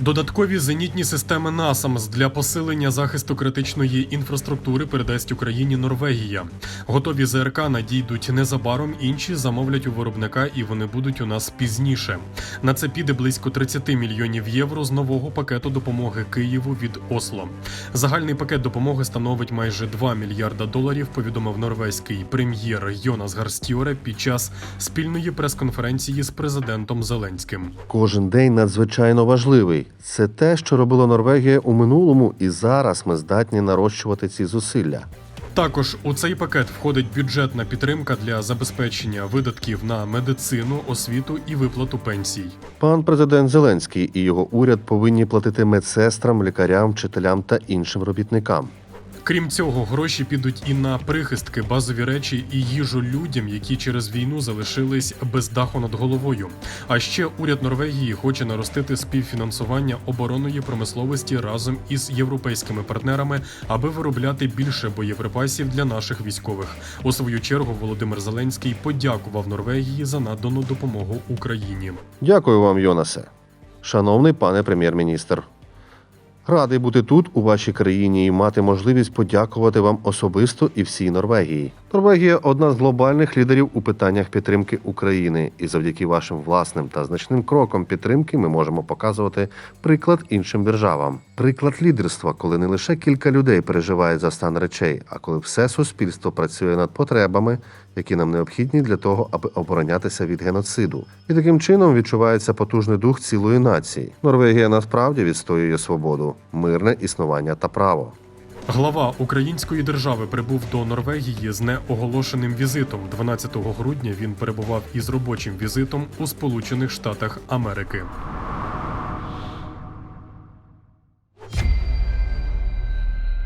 Додаткові зенітні системи НАСАМС для посилення захисту критичної інфраструктури передасть Україні Норвегія. Готові ЗРК надійдуть незабаром. Інші замовлять у виробника, і вони будуть у нас пізніше. На це піде близько 30 мільйонів євро з нового пакету допомоги Києву від Осло. Загальний пакет допомоги становить майже 2 мільярда доларів. Повідомив норвезький прем'єр Йонас Гарстіоре під час спільної прес-конференції з президентом Зеленським. Кожен день надзвичайно важливий. Це те, що робила Норвегія у минулому, і зараз ми здатні нарощувати ці зусилля. Також у цей пакет входить бюджетна підтримка для забезпечення видатків на медицину, освіту і виплату пенсій. Пан президент Зеленський і його уряд повинні платити медсестрам, лікарям, вчителям та іншим робітникам. Крім цього, гроші підуть і на прихистки, базові речі і їжу людям, які через війну залишились без даху над головою. А ще уряд Норвегії хоче наростити співфінансування оборонної промисловості разом із європейськими партнерами, аби виробляти більше боєприпасів для наших військових. У свою чергу Володимир Зеленський подякував Норвегії за надану допомогу Україні. Дякую вам, Йонасе. Шановний пане прем'єр-міністр. Радий бути тут, у вашій країні, і мати можливість подякувати вам особисто і всій Норвегії. Норвегія одна з глобальних лідерів у питаннях підтримки України, і завдяки вашим власним та значним крокам підтримки ми можемо показувати приклад іншим державам. Приклад лідерства, коли не лише кілька людей переживають за стан речей, а коли все суспільство працює над потребами, які нам необхідні для того, аби оборонятися від геноциду. І таким чином відчувається потужний дух цілої нації. Норвегія насправді відстоює свободу, мирне існування та право. Глава української держави прибув до Норвегії з неоголошеним візитом. 12 грудня він перебував із робочим візитом у Сполучених Штатах Америки.